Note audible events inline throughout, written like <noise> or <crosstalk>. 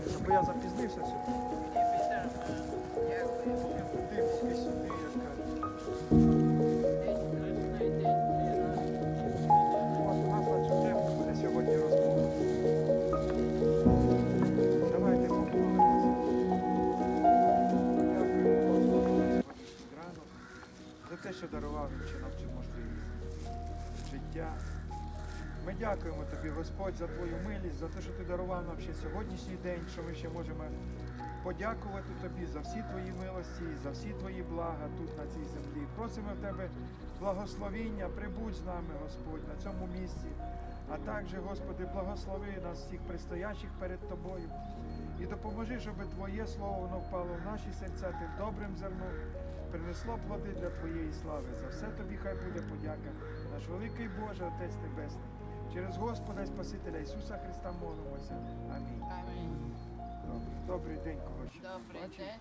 за сьогоднішній ранок, за те, що дарував чи цю можливість життя. Ми дякуємо тобі, Господь, за твою милість, за те, що ти дарував нам ще сьогоднішній день, що ми ще можемо подякувати тобі за всі твої милості, за всі твої блага тут на цій землі. Просимо в тебе благословіння, прибудь з нами, Господь, на цьому місці. А також, Господи, благослови нас всіх предстоящих перед тобою. І допоможи, щоб Твоє слово воно впало в наші серця тим добрим зерном, принесло плоди для Твоєї слави. За все тобі хай буде подяка. Наш великий Боже, Отець Небесний. Через Господа і Спасителя Ісуса Христа молимося. Амінь. Амінь. Добре. Добрий день, кого ще Добрий бачив. день.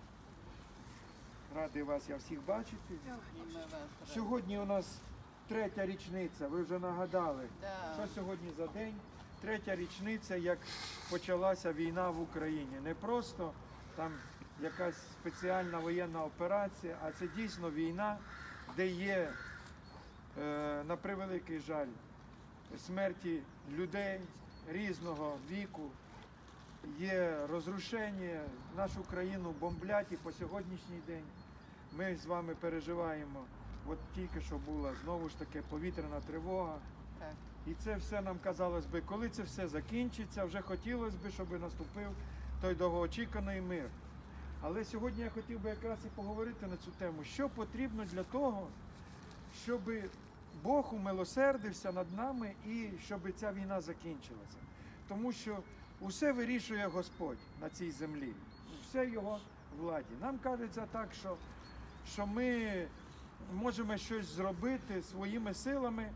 Радий вас я всіх бачити. І ми вас. Сьогодні у нас третя річниця, ви вже нагадали. Да. Що сьогодні за день? Третя річниця, як почалася війна в Україні. Не просто там якась спеціальна воєнна операція, а це дійсно війна, де є, е, на превеликий жаль, смерті людей різного віку, є розрушення, нашу країну бомблять і по сьогоднішній день. Ми з вами переживаємо. От тільки що була знову ж таки повітряна тривога. Так. І це все нам казалось би, коли це все закінчиться, вже хотілося б, щоб наступив той довгоочікуваний мир. Але сьогодні я хотів би якраз і поговорити на цю тему, що потрібно для того, щоб Бог умилосердився над нами і щоб ця війна закінчилася. Тому що усе вирішує Господь на цій землі, все його владі. Нам кажеться так, що, що ми можемо щось зробити своїми силами,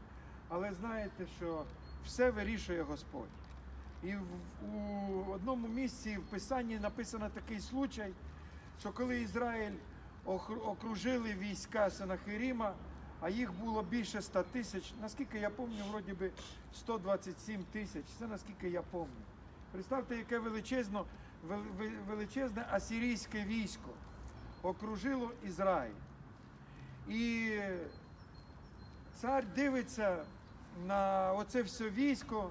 але знаєте, що все вирішує Господь. І в, у одному місці в Писанні написано такий случай, що коли Ізраїль окружили війська Сенахиріма, а їх було більше 100 тисяч, наскільки я пам'ятаю, вроді би 127 тисяч, це наскільки я пам'ятаю. Представте, яке величезно, величезне асирійське військо окружило Ізраїль. І цар дивиться на оце все військо,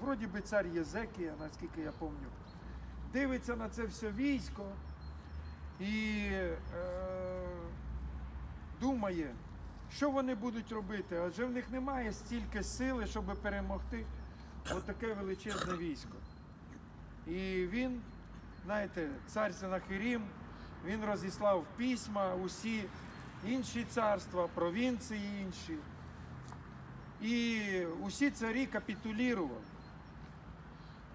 вроді би цар Єзекія, наскільки я пам'ятаю, дивиться на це все військо і е, думає, що вони будуть робити, адже в них немає стільки сили, щоб перемогти отаке величезне військо. І він, знаєте, цар Сенахирім, він розіслав письма усі інші царства, провінції інші. І усі царі капітулірували.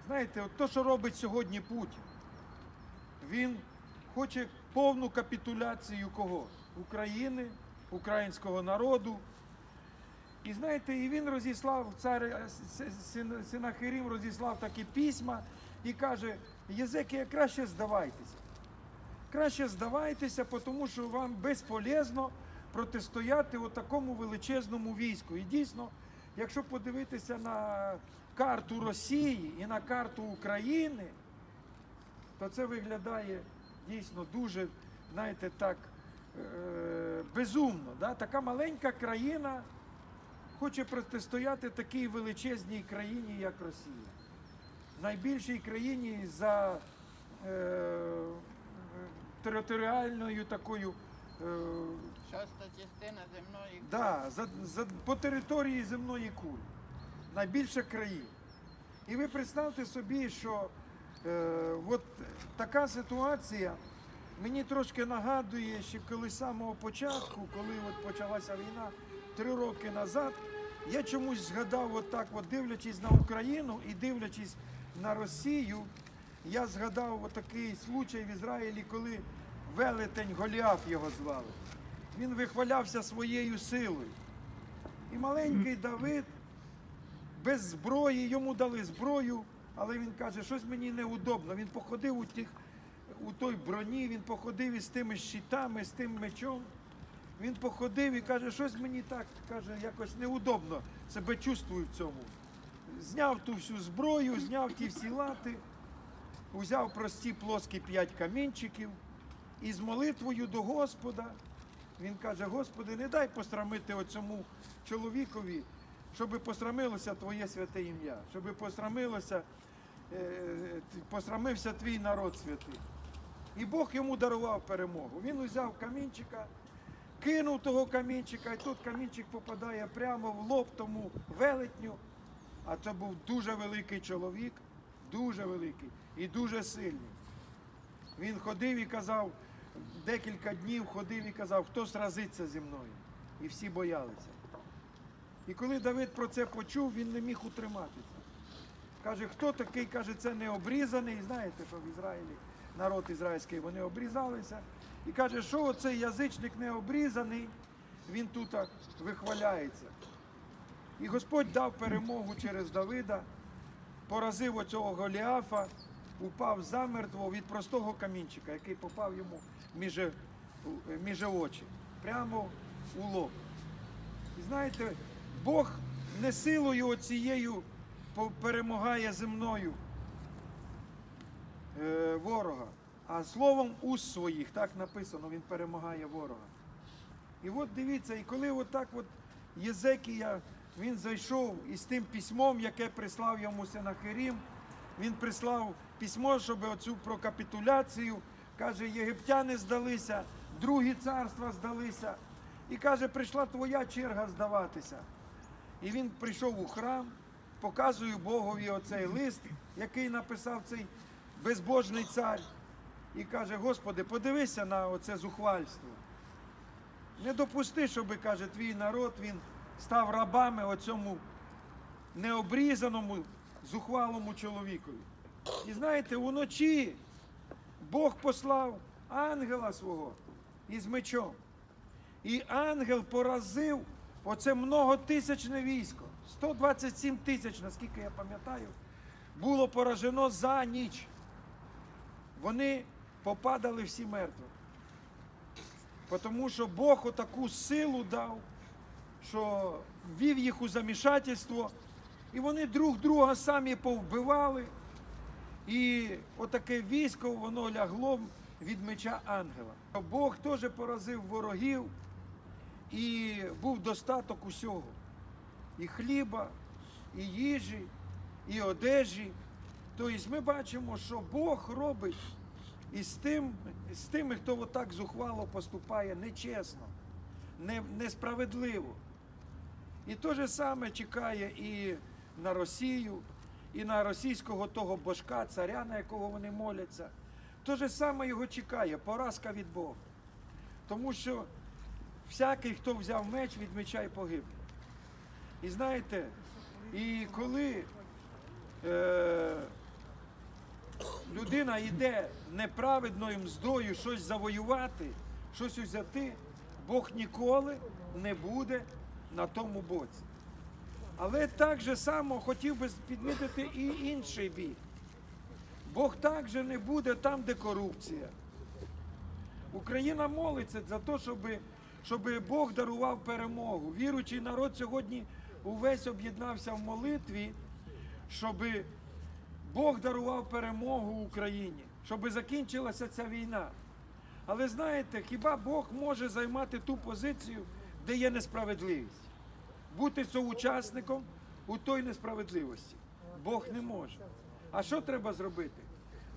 Знаєте, от то, що робить сьогодні Путін, він хоче повну капітуляцію кого? України, українського народу. І знаєте, і він розіслав, цар Синахирім розіслав такі письма і каже, Єзекія, краще здавайтеся. Краще здавайтеся, тому що вам безполезно протистояти такому величезному війську. І дійсно, якщо подивитися на карту Росії і на карту України, то це виглядає дійсно дуже, знаєте, так е- безумно. Да? Така маленька країна хоче протистояти такій величезній країні, як Росія. Найбільшій країні за е- територіальною такою. Е- Шоста частина земної кулі. Да, за, за, по території земної кулі. Найбільша країна. І ви представте собі, що е, от така ситуація мені трошки нагадує, що коли з самого початку, коли от почалася війна три роки назад, я чомусь згадав, от от дивлячись на Україну і дивлячись на Росію, я згадав такий случай в Ізраїлі, коли велетень Голіаф його звали. Він вихвалявся своєю силою. І маленький Давид без зброї, йому дали зброю, але він каже, щось мені неудобно. Він походив у, тих, у той броні, він походив із тими щитами, з тим мечом. Він походив і каже, щось мені так каже, якось неудобно себе чувствую в цьому, зняв ту всю зброю, зняв ті всі лати, узяв прості плоскі п'ять камінчиків і з молитвою до Господа він каже: Господи, не дай посрамити оцьому чоловікові, щоб посрамилося Твоє святе ім'я, щоб посрамилося, е, посрамився твій народ святий. І Бог йому дарував перемогу. Він узяв камінчика, кинув того камінчика, і тут камінчик попадає прямо в лоб тому велетню. А це був дуже великий чоловік, дуже великий і дуже сильний. Він ходив і казав, декілька днів ходив і казав, хто сразиться зі мною. І всі боялися. І коли Давид про це почув, він не міг утриматися. Каже, хто такий, каже, це не обрізаний. Знаєте, що в Ізраїлі народ ізраїльський, вони обрізалися. І каже, що оцей язичник не обрізаний, він тут вихваляється. І Господь дав перемогу через Давида, поразив оцього Голіафа, упав замертво від простого камінчика, який попав йому між, між очі, прямо у лоб. І знаєте, Бог не силою оцією перемагає земною ворога, а словом уст своїх, так написано, він перемагає ворога. І от дивіться, і коли отак от Єзекія, він зайшов із тим письмом, яке прислав йому Сенахирім, він прислав письмо, щоб оцю про капітуляцію, каже, єгиптяни здалися, другі царства здалися. І каже, прийшла твоя черга здаватися. І він прийшов у храм, показує Богові оцей лист, який написав цей безбожний цар. І каже, Господи, подивися на оце зухвальство. Не допусти, щоб, каже, твій народ він став рабами оцьому необрізаному, зухвалому чоловікові. І знаєте, уночі Бог послав ангела свого із мечом. І ангел поразив оце многотисячне військо. 127 тисяч, наскільки я пам'ятаю, було поражено за ніч. Вони попадали всі мертві. Тому що Бог отаку силу дав, що ввів їх у замішательство, і вони друг друга самі повбивали. І отаке військо воно лягло від меча ангела. Бог теж поразив ворогів, і був достаток усього. І хліба, і їжі, і одежі. Тобто ми бачимо, що Бог робить і з, тим, з тими, хто отак зухвало поступає нечесно, не, несправедливо. І те же саме чекає і на Росію, і на російського того божка, царя, на якого вони моляться. Те же саме його чекає, поразка від Бога. Тому що всякий, хто взяв меч, від меча й погибне. І знаєте, і коли е, людина йде неправедною мздою щось завоювати, щось узяти, Бог ніколи не буде на тому боці. Але так же само хотів би підмітити і інший бік. Бог також не буде там, де корупція. Україна молиться за те, щоб, щоб Бог дарував перемогу. Віруючий народ сьогодні увесь об'єднався в молитві, щоб Бог дарував перемогу Україні, щоб закінчилася ця війна. Але знаєте, хіба Бог може займати ту позицію, де є несправедливість? Бути соучасником у той несправедливості. Бог не може. А що треба зробити?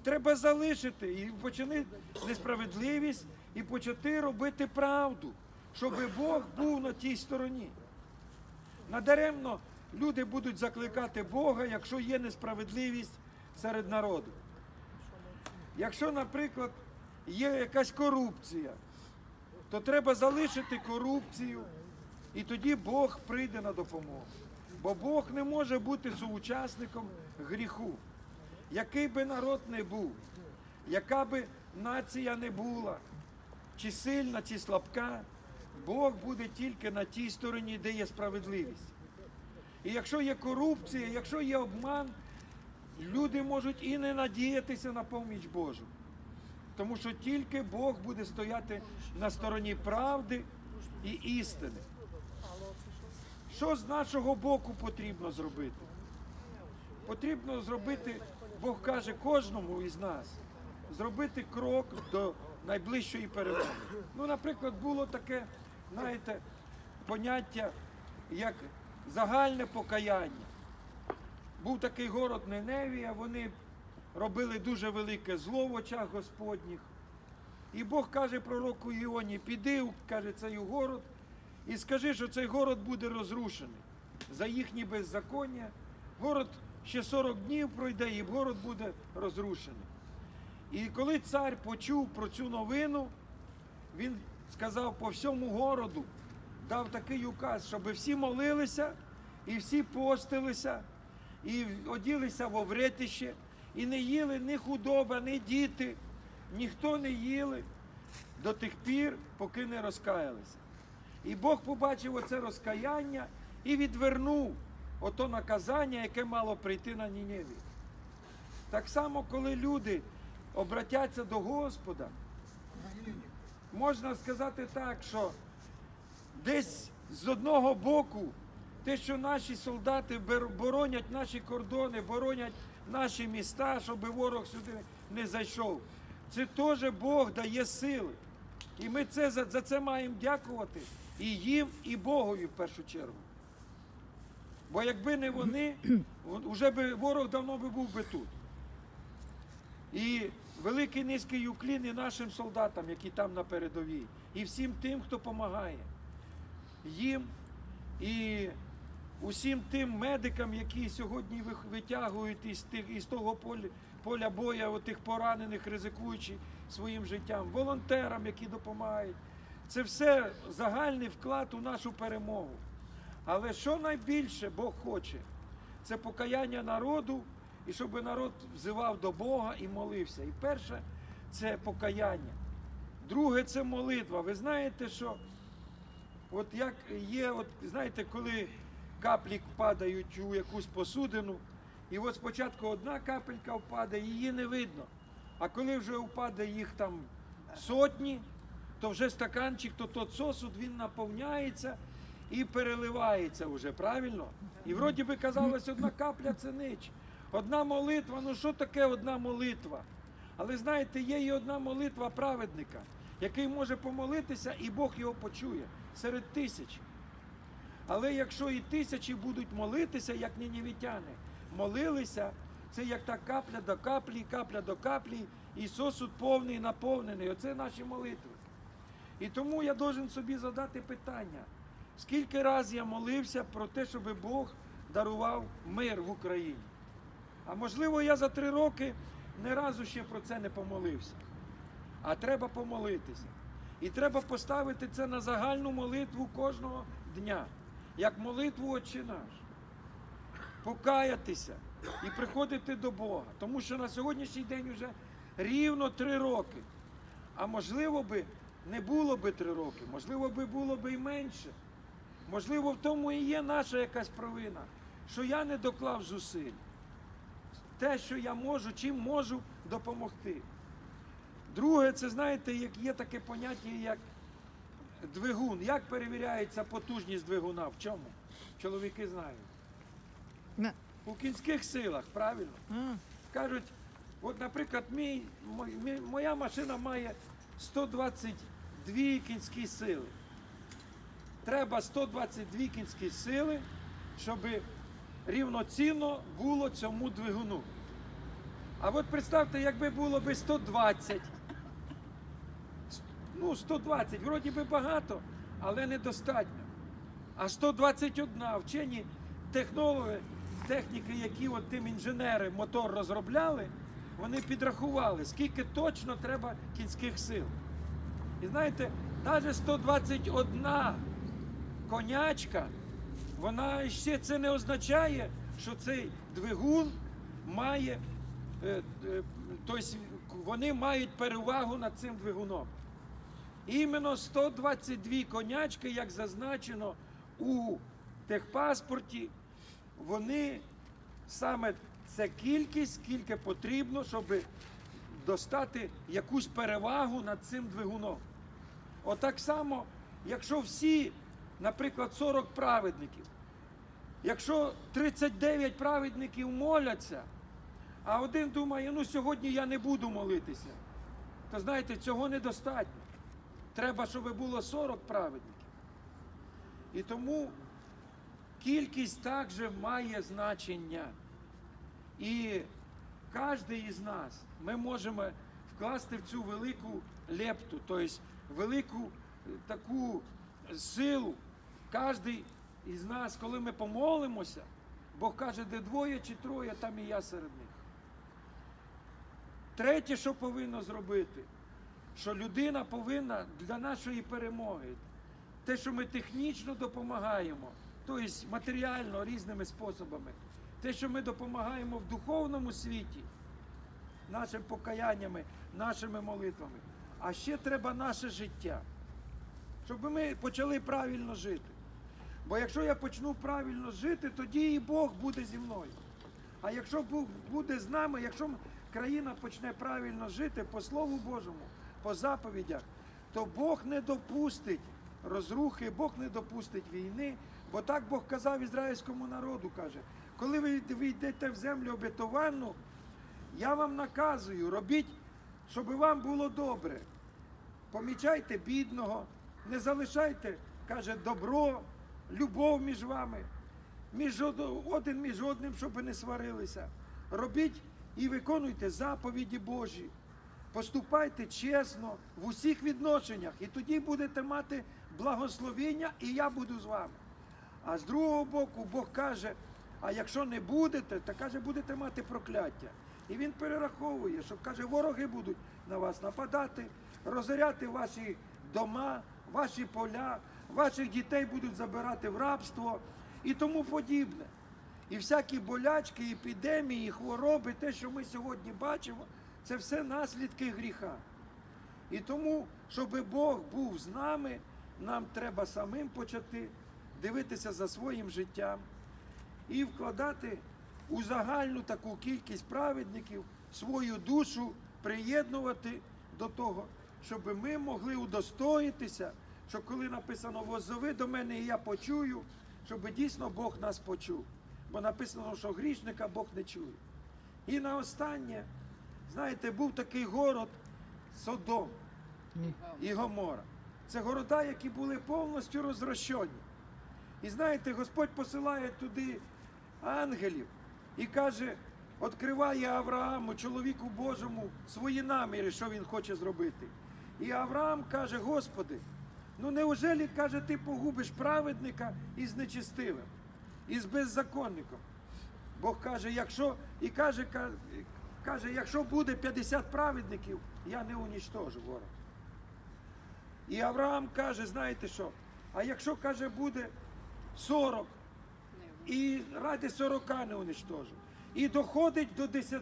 Треба залишити і почати несправедливість і почати робити правду, щоб Бог був на тій стороні. Надаремно люди будуть закликати Бога, якщо є несправедливість серед народу. Якщо, наприклад, є якась корупція, то треба залишити корупцію, і тоді Бог прийде на допомогу. Бо Бог не може бути соучасником гріху. Який би народ не був, яка би нація не була, чи сильна, чи слабка, Бог буде тільки на тій стороні, де є справедливість. І якщо є корупція, якщо є обман, люди можуть і не надіятися на поміч Божу. Тому що тільки Бог буде стояти на стороні правди і істини. Що з нашого боку потрібно зробити? потрібно зробити, Бог каже кожному із нас, зробити крок до найближчої перемоги. Ну, наприклад, було таке, знаєте, поняття як загальне покаяння. Був такий город Неневія, вони робили дуже велике зло в очах Господніх. І Бог каже пророку Іоні, піди, каже, цей город, і скажи, що цей город буде розрушений за їхні беззаконня. Город ще 40 днів пройде, і город буде розрушений. І коли цар почув про цю новину, він сказав по всьому городу, дав такий указ, щоб всі молилися, і всі постилися, і оділися в овретище, і не їли ні худоба, ні діти, ніхто не їли до тих пір, поки не розкаялися. І Бог побачив оце розкаяння і відвернув ото наказання, яке мало прийти на Ніневі. Так само, коли люди обратяться до Господа, можна сказати так, що десь з одного боку те, що наші солдати боронять наші кордони, боронять наші міста, щоб ворог сюди не зайшов, це теж Бог дає сили. І ми це, за, за це маємо дякувати і їм, і Богові в першу чергу. Бо якби не вони, <clears throat> вже би ворог давно би був би тут. І великий низький уклін і нашим солдатам, які там на передовій, і всім тим, хто допомагає. Їм і усім тим медикам, які сьогодні витягують із, тих, із того поля, поля боя отих поранених, ризикуючи своїм життям, волонтерам, які допомагають. Це все загальний вклад у нашу перемогу. Але що найбільше Бог хоче, це покаяння народу, і щоб народ взивав до Бога і молився. І перше це покаяння. Друге це молитва. Ви знаєте, що от як є, от знаєте, коли каплі падають у якусь посудину, і от спочатку одна капелька впаде, її не видно. А коли вже впаде їх там сотні, то вже стаканчик, то тот сосуд він наповняється і переливається вже, правильно? І вроді би казалось, одна капля це нич. Одна молитва, ну що таке одна молитва? Але знаєте, є і одна молитва праведника, який може помолитися, і Бог його почує серед тисяч. Але якщо і тисячі будуть молитися, як нінівітяни, молилися, це як та капля до каплі, капля до каплі, і сосуд повний, наповнений. Оце наші молитви. І тому я должен собі задати питання, скільки раз я молився про те, щоб Бог дарував мир в Україні. А можливо, я за три роки ні разу ще про це не помолився. А треба помолитися. І треба поставити це на загальну молитву кожного дня, як молитву Отче наш. Покаятися і приходити до Бога. Тому що на сьогоднішній день вже рівно три роки. А можливо би не було би три роки, можливо би було би і менше. Можливо, в тому і є наша якась провина, що я не доклав зусиль. Те, що я можу, чим можу допомогти. Друге, це знаєте, як є таке поняття, як двигун. Як перевіряється потужність двигуна? В чому? Чоловіки знають. Не. У кінських силах, правильно? А, Кажуть, от, наприклад, мій, мій- моя машина має 122 кінські сили. Треба 122 кінські сили, щоб рівноцінно було цьому двигуну. А от представте, якби було би 120. Ну, 120, вроді би багато, але недостатньо. А 121 вчені технологи, техніки, які от тим інженери мотор розробляли, вони підрахували, скільки точно треба кінських сил. І знаєте, навіть 121 конячка, вона ще це не означає, що цей двигун має, е, е, тобто вони мають перевагу над цим двигуном. Іменно 122 конячки, як зазначено у техпаспорті, вони саме це кількість, скільки потрібно, щоб достати якусь перевагу над цим двигуном. Отак само, якщо всі, наприклад, 40 праведників, Якщо 39 праведників моляться, а один думає, ну сьогодні я не буду молитися, то знаєте, цього недостатньо. Треба, щоб було 40 праведників. І тому кількість також має значення. І кожен із нас ми можемо вкласти в цю велику лепту, тобто велику е, таку силу. Кожен із нас, коли ми помолимося, Бог каже, де двоє чи троє, там і я серед них. Третє, що повинно зробити, що людина повинна для нашої перемоги, те, що ми технічно допомагаємо, тобто матеріально різними способами, те, що ми допомагаємо в духовному світі, нашими покаяннями, нашими молитвами. А ще треба наше життя, щоб ми почали правильно жити. Бо якщо я почну правильно жити, тоді і Бог буде зі мною. А якщо Бог буде з нами, якщо країна почне правильно жити по Слову Божому, по заповідях, то Бог не допустить розрухи, Бог не допустить війни. Бо так Бог казав ізраїльському народу, каже, коли ви йдете в землю обетованну, я вам наказую, робіть, щоб вам було добре. Помічайте бідного, не залишайте, каже, добро, любов між вами, між один між одним, щоб не сварилися. Робіть і виконуйте заповіді Божі. Поступайте чесно в усіх відношеннях, і тоді будете мати благословення, і я буду з вами. А з другого боку, Бог каже: а якщо не будете, то каже, будете мати прокляття. І він перераховує, що каже, вороги будуть на вас нападати, розоряти ваші дома, ваші поля, ваших дітей будуть забирати в рабство і тому подібне. І всякі болячки, епідемії, хвороби, те, що ми сьогодні бачимо, це все наслідки гріха. І тому, щоб Бог був з нами, нам треба самим почати дивитися за своїм життям і вкладати у загальну таку кількість праведників свою душу, приєднувати до того, щоб ми могли удостоїтися, що коли написано «Воззови до мене, і я почую, щоб дійсно Бог нас почув. Бо написано, що грішника Бог не чує. І на останнє, знаєте, був такий город Содом і Гомора. Це города, які були повністю розрощені. І знаєте, Господь посилає туди ангелів і каже, відкриває Аврааму, чоловіку Божому, свої наміри, що він хоче зробити. І Авраам каже, Господи, ну неужелі, каже, ти погубиш праведника із нечистивим, із беззаконником? Бог каже, якщо і каже, ка- каже, якщо буде 50 праведників, я не унічтожу ворога. І Авраам каже, знаєте що? А якщо каже, буде 40, і ради 40 не уничтожу. І доходить до 10.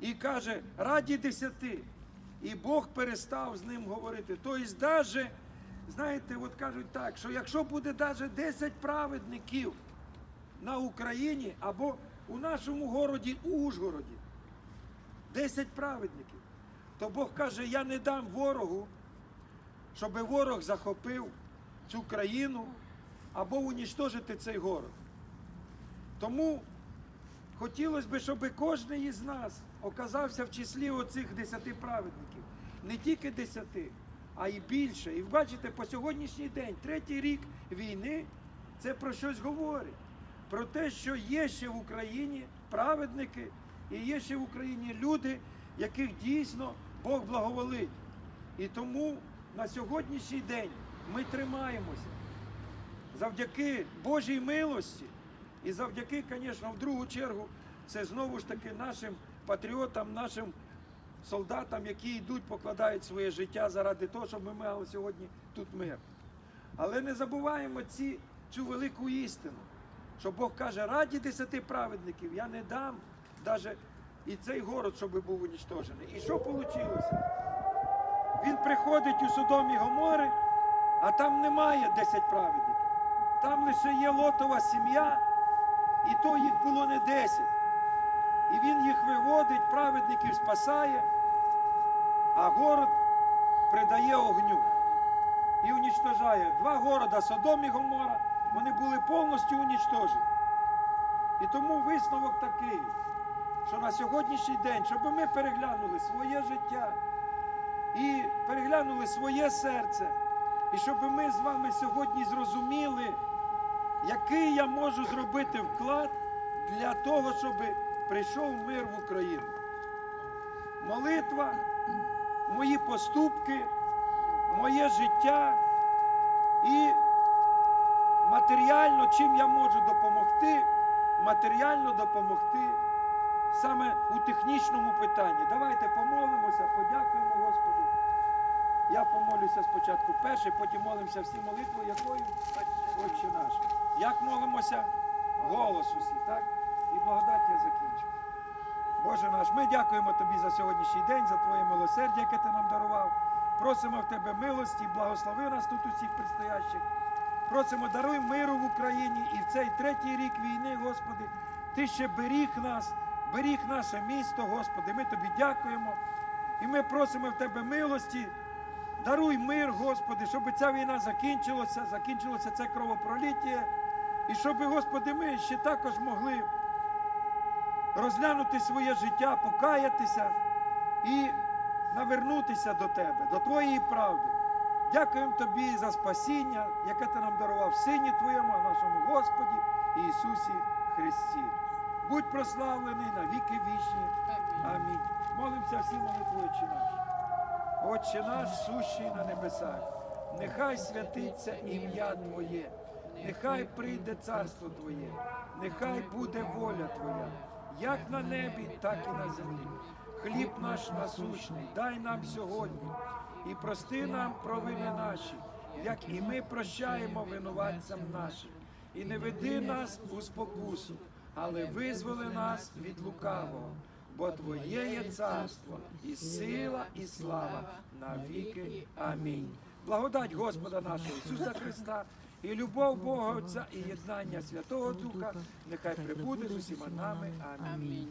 І каже, раді 10. І Бог перестав з ним говорити. Тобто, даже, знаєте, от кажуть так, що якщо буде навіть 10 праведників на Україні або у нашому городі Ужгороді, 10 праведників, то Бог каже, я не дам ворогу, щоб ворог захопив цю країну або унічтожити цей город. Тому хотілося б, щоб кожен із нас оказався в числі оцих десяти праведників. Не тільки десяти, а й більше. І бачите, по сьогоднішній день, третій рік війни, це про щось говорить. Про те, що є ще в Україні праведники і є ще в Україні люди, яких дійсно Бог благоволить. І тому на сьогоднішній день ми тримаємося завдяки Божій милості і завдяки, звісно, в другу чергу, це знову ж таки нашим патріотам, нашим солдатам, які йдуть, покладають своє життя заради того, щоб ми мали сьогодні тут мир. Але не забуваємо ці, цю велику істину, що Бог каже, раді десяти праведників я не дам навіть і цей город, щоб був унічтожений. І що вийшло? Він приходить у Содом і Гомори, а там немає 10 праведників. Там лише є лотова сім'я, і то їх було не 10. І він їх виводить, праведників спасає, а город придає огню і унічтожає два города Содом і Гомора, вони були повністю унічтожені. І тому висновок такий, що на сьогоднішній день, щоб ми переглянули своє життя і переглянули своє серце, і щоб ми з вами сьогодні зрозуміли, який я можу зробити вклад для того, щоб прийшов мир в Україну. Молитва, мої поступки, моє життя і матеріально, чим я можу допомогти, матеріально допомогти саме у технічному питанні. Давайте помолимося, подякуємо Господу. Я помолюся спочатку перший, потім молимося всі молитвою, якою Отче наш. Як молимося? Голос усі, так? І благодать я закінчу. Боже наш, ми дякуємо Тобі за сьогоднішній день, за Твоє милосердя, яке Ти нам дарував. Просимо в Тебе милості, благослови нас тут усіх предстоящих. Просимо, даруй миру в Україні і в цей третій рік війни, Господи, Ти ще беріг нас, беріг наше місто, Господи. Ми Тобі дякуємо. І ми просимо в Тебе милості. Даруй мир, Господи, щоб ця війна закінчилася, закінчилося це кровопроліття. І щоб, Господи, ми ще також могли розглянути своє життя, покаятися і навернутися до Тебе, до Твоєї правди. Дякуємо Тобі за спасіння, яке Ти нам дарував Сині Твоєму, а нашому Господі Ісусі Христі. Будь прославлений на віки вічні. Амінь. Молимося всі молитвою Отче наш. Отче наш, сущий на небесах, нехай святиться ім'я Твоє, нехай прийде царство Твоє, нехай буде воля Твоя, як на небі, так і на землі. Хліб наш насущний, дай нам сьогодні і прости нам провини наші, як і ми прощаємо винуватцям нашим. І не веди нас у спокусу, але визволи нас від лукавого. Бо Твоє є царство, і сила, і слава на віки. Амінь. Благодать Господа нашого Ісуса Христа, і любов Бога Отця, і єднання Святого Духа, нехай прибуде з усіма нами. Амінь.